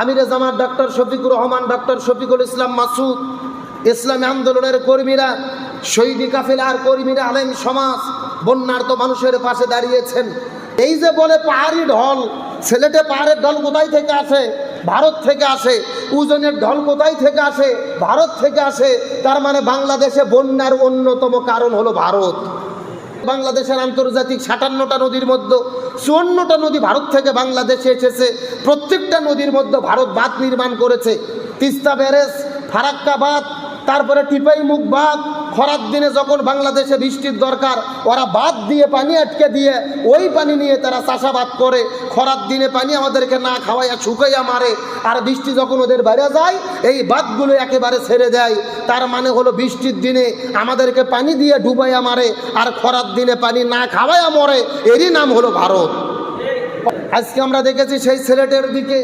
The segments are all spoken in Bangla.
আমিরে জামাত ডক্টর শফিকুর রহমান ডক্টর শফিকুল ইসলাম মাসুদ, ইসলামী আন্দোলনের কর্মীরা, শহীদি কাফেলার কর্মীরা, আলেম সমাজ, বন্যার্ত মানুষের পাশে দাঁড়িয়েছেন। এই যে বলে পাহাড়ি ঢল, ছেলেটে পাহাড়ের ঢল কোথায় থেকে আসে? ভারত থেকে আসে। উজনের ঢল কোথায় থেকে আসে? ভারত থেকে আসে। তার মানে বাংলাদেশে বন্যার অন্যতম কারণ হলো ভারত। বাংলাদেশের আন্তর্জাতিক সাতান্নটা নদীর মধ্যে চুয়ান্নটা নদী ভারত থেকে বাংলাদেশে এসেছে। প্রত্যেকটা নদীর মধ্যে ভারত বাঁধ নির্মাণ করেছে। তিস্তা ব্যারেজ, ফারাক্কা বাঁধ, তারপরে টিপাইমুখ বাঁধ খরার দিনে যখন বাংলাদেশে বৃষ্টির দরকার, ওরা বাদ দিয়ে পানি আটকে দিয়ে ওই পানি নিয়ে তারা চাষাবাদ করে। খরার দিনে পানি আমাদেরকে না খাওয়াইয়া, শুকাইয়া মারে। আর বৃষ্টি যখন ওদের বাইরে যায়, এই বাঁধগুলো একেবারে ছেড়ে দেয়। তার মানে হলো বৃষ্টির দিনে আমাদেরকে পানি দিয়ে ডুবাইয়া মারে, আর খরার দিনে পানি না খাওয়াইয়া মরে। এরই নাম হলো ভারত। আজকে আমরা দেখেছি সেই ছেলেটের দিকে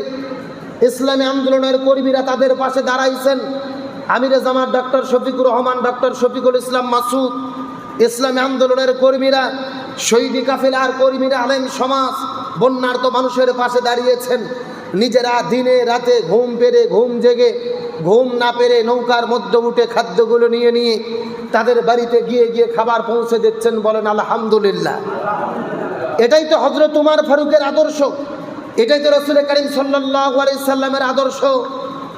ইসলামী আন্দোলনের কর্মীরা তাদের পাশে দাঁড়াইছেন। আমিরে জামাত ডক্টর শফিকুর রহমান ডক্টর শফিকুল ইসলাম মাসুদ, ইসলামী আন্দোলনের কর্মীরা, শহীদি কাফেলার কর্মীরা, আলেম সমাজ, বন্যার্ত মানুষের পাশে দাঁড়িয়েছেন। নিজেরা দিনে রাতে ঘুম পেরে, ঘুম জেগে, ঘুম না পেরে নৌকার মধ্যে উঠে খাদ্যগুলো নিয়ে নিয়ে তাদের বাড়িতে গিয়ে গিয়ে খাবার পৌঁছে দিচ্ছেন বলেন আলহামদুলিল্লাহ। এটাই তো হজরত উমার ফারুকের আদর্শ। এটাই তো রসুল করিম সাল্লাহ সাল্লামের আদর্শ।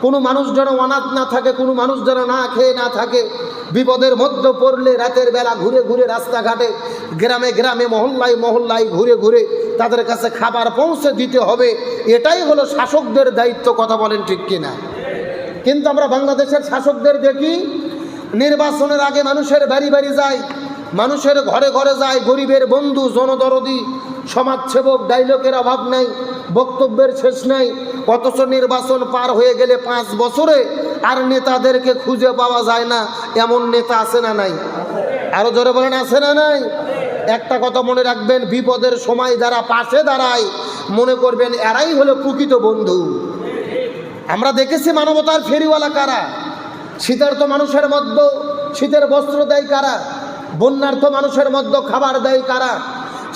কোনো মানুষ যেন অনাথ না থাকে, কোনো মানুষ যেন না খেয়ে না থাকে, বিপদের মধ্যে পড়লে রাতের বেলা ঘুরে ঘুরে রাস্তাঘাটে, গ্রামে গ্রামে, মহল্লায় মহল্লায় ঘুরে ঘুরে তাদের কাছে খাবার পৌঁছে দিতে হবে। এটাই হলো শাসকদের দায়িত্ব, কথা বলেন ঠিক কিনা। কিন্তু আমরা বাংলাদেশের শাসকদের দেখি, নির্বাচনের আগে মানুষের বাড়ি বাড়ি যায়, মানুষের ঘরে ঘরে যায়, গরিবের বন্ধু, জনদরদি সমাজসেবক ডাইলগের অভাব নাই, বক্তব্যের শেষ নাই, অথচ নির্বাচন পার হয়ে গেলে পাঁচ বছরে আর নেতাদেরকে খুঁজে পাওয়া যায় না, এমন নেতা আছে না নাই? আরও জোরে বলেন, আছে না নাই? একটা কথা মনে রাখবেন, বিপদের সময় যারা পাশে দাঁড়ায়, মনে করবেন এরাই হলো প্রকৃত বন্ধু। আমরা দেখেছি মানবতার ফেরিওয়ালা কারা? শীতার্থ মানুষের মধ্যে, শীতের বস্ত্র দেয় কারা? বন্যার্থ মানুষের মধ্যে খাবার দেয় কারা?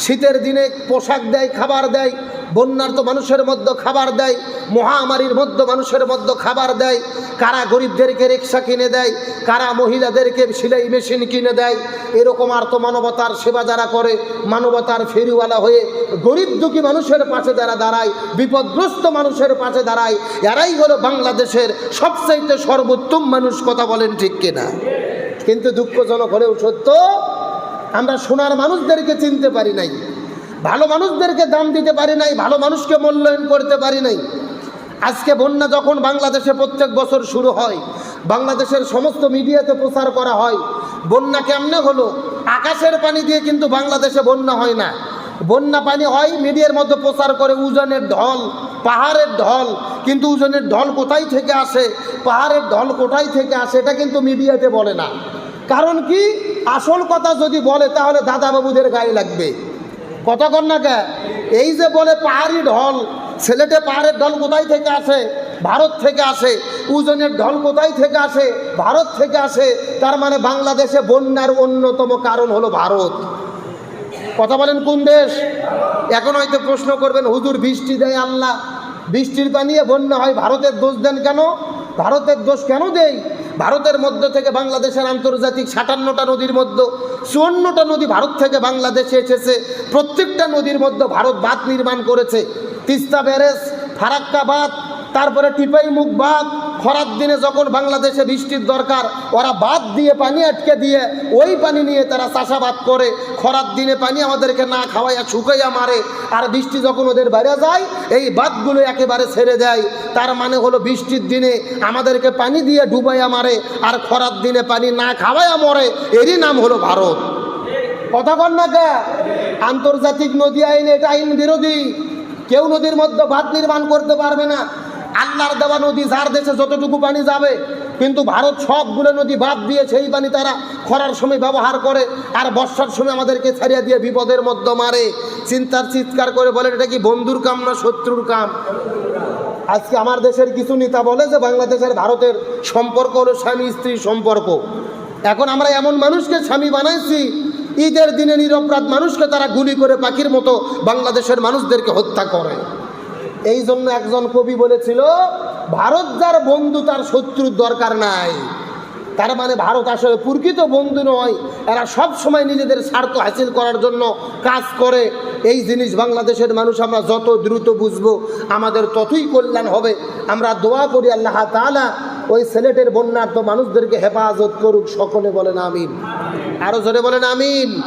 শীতের দিনে পোশাক দেয়, খাবার দেয় বন্যার্থ মানুষের মধ্যে খাবার দেয়, মহামারীর মধ্যে মানুষের মধ্যে খাবার দেয়, কারা গরিবদেরকে রিক্সা কিনে দেয়, কারা মহিলাদেরকে সেলাই মেশিন কিনে দেয়, এরকম আর্থ মানবতার সেবা যারা করে, মানবতার ফেরিওয়ালা হয়ে গরিব দুঃখী মানুষের পাশে যারা দাঁড়ায়, বিপদগ্রস্ত মানুষের পাশে দাঁড়ায়, এরাই হলো বাংলাদেশের সবচাইতে সর্বোত্তম মানুষ, কথা বলেন ঠিক কিনা? কিন্তু দুঃখজনক হলেও সত্য আমরা সোনার মানুষদেরকে চিনতে পারি নাই, ভালো মানুষদেরকে দাম দিতে পারি নাই, ভালো মানুষকে মূল্যায়ন করতে পারি নাই। আজকে বন্যা যখন বাংলাদেশে প্রত্যেক বছর শুরু হয়, বাংলাদেশের সমস্ত মিডিয়াতে প্রচার করা হয়, বন্যা কেমনে হলো? আকাশের পানি দিয়ে কিন্তু বাংলাদেশে বন্যা হয় না। বন্যা পানি হয় মিডিয়ার মধ্যে প্রচার করে উজনের ঢল, পাহাড়ের ঢল, কিন্তু উজনের ঢল কোথায় থেকে আসে? পাহাড়ের ঢল কোথায় থেকে আসে? এটা কিন্তু মিডিয়াতে বলে না। কারণ কি? আসল কথা যদি বলে, তাহলে দাদাবাবুদের গায়ে লাগবে। কথা কর না কে? এই যে বলে পাহাড়ি ঢল, ছেলেটে পাহাড়ের ঢল কোথায় থেকে আসে? ভারত থেকে আসে। উজনের ঢল কোথায় থেকে আসে? ভারত থেকে আসে। তার মানে বাংলাদেশে বন্যার অন্যতম কারণ হলো ভারত। কথা বলেন কোন দেশ? এখন হয়তো প্রশ্ন করবেন, হুজুর, বৃষ্টি দেয় আল্লাহ। বৃষ্টির পানিয়ে বন্যা হয়, ভারতের দোষ দেন কেন? ভারতের দোষ কেন দেই ভারতের মধ্য থেকে বাংলাদেশের আন্তর্জাতিক সাতান্নটা নদীর মধ্যে চুয়ান্নটা নদী ভারত থেকে বাংলাদেশে এসেছে। প্রত্যেকটা নদীর মধ্যে ভারত বাঁধ নির্মাণ করেছে। তিস্তা ব্যারেজ ফারাক্কা বাঁধ তারপরে টিপাই মুখ বাঁধ খরার দিনে যখন বাংলাদেশে বৃষ্টির দরকার, ওরা বাদ দিয়ে পানি আটকে দিয়ে ওই পানি নিয়ে তারা চাষাবাদ করে। খরার দিনে পানি আমাদেরকে না খাওয়াইয়া, শুকাইয়া মারে। আর বৃষ্টি যখন ওদের বাইরে যায়, এই বাঁধগুলো একেবারে ছেড়ে দেয়। তার মানে হলো বৃষ্টির দিনে আমাদেরকে পানি দিয়ে ডুবাইয়া মারে, আর খরার দিনে পানি না খাওয়াইয়া মরে। এরই নাম হলো ভারত। কথা কন না কে? আন্তর্জাতিক নদী আইন, এটা আইন বিরোধী। কেউ নদীর মধ্যে বাঁধ নির্মাণ করতে পারবে না। আল্লাহর দেওয়া নদী যার দেশে যতটুকু পানি যাবে, কিন্তু ভারত সবগুলো নদী বাদ দিয়ে সেই পানি তারা খরার সময় ব্যবহার করে আর বর্ষার সময় আমাদেরকে ছাড়িয়ে দিয়ে বিপদের মধ্যে মারে। চিন্তার চিৎকার করে বলে এটা কি বন্ধুর কাম না শত্রুর কাম? আজকে আমার দেশের কিছু নেতা বলে যে, বাংলাদেশের ভারতের সম্পর্ক হলো স্বামী স্ত্রী সম্পর্ক। এখন আমরা এমন মানুষকে স্বামী বানাইছি, ঈদের দিনে নিরপরাধ মানুষকে তারা গুলি করে পাখির মতো বাংলাদেশের মানুষদেরকে হত্যা করে। এই জন্য একজন কবি বলেছিল, ভারত যার বন্ধু, তার শত্রুর দরকার নাই। তার মানে ভারত আসলে প্রকৃত বন্ধু নয়। এরা সব সময় নিজেদের স্বার্থ হাসিল করার জন্য কাজ করে। এই জিনিস বাংলাদেশের মানুষ আমরা যত দ্রুত বুঝব, আমাদের ততই কল্যাণ হবে। আমরা দোয়া করি আল্লাহ তাআলা, ওই সিলেটের বন্যার্থ মানুষদেরকে হেফাজত করুক, সকলে বলেন আমিন। আরও জোরে বলেন আমিন।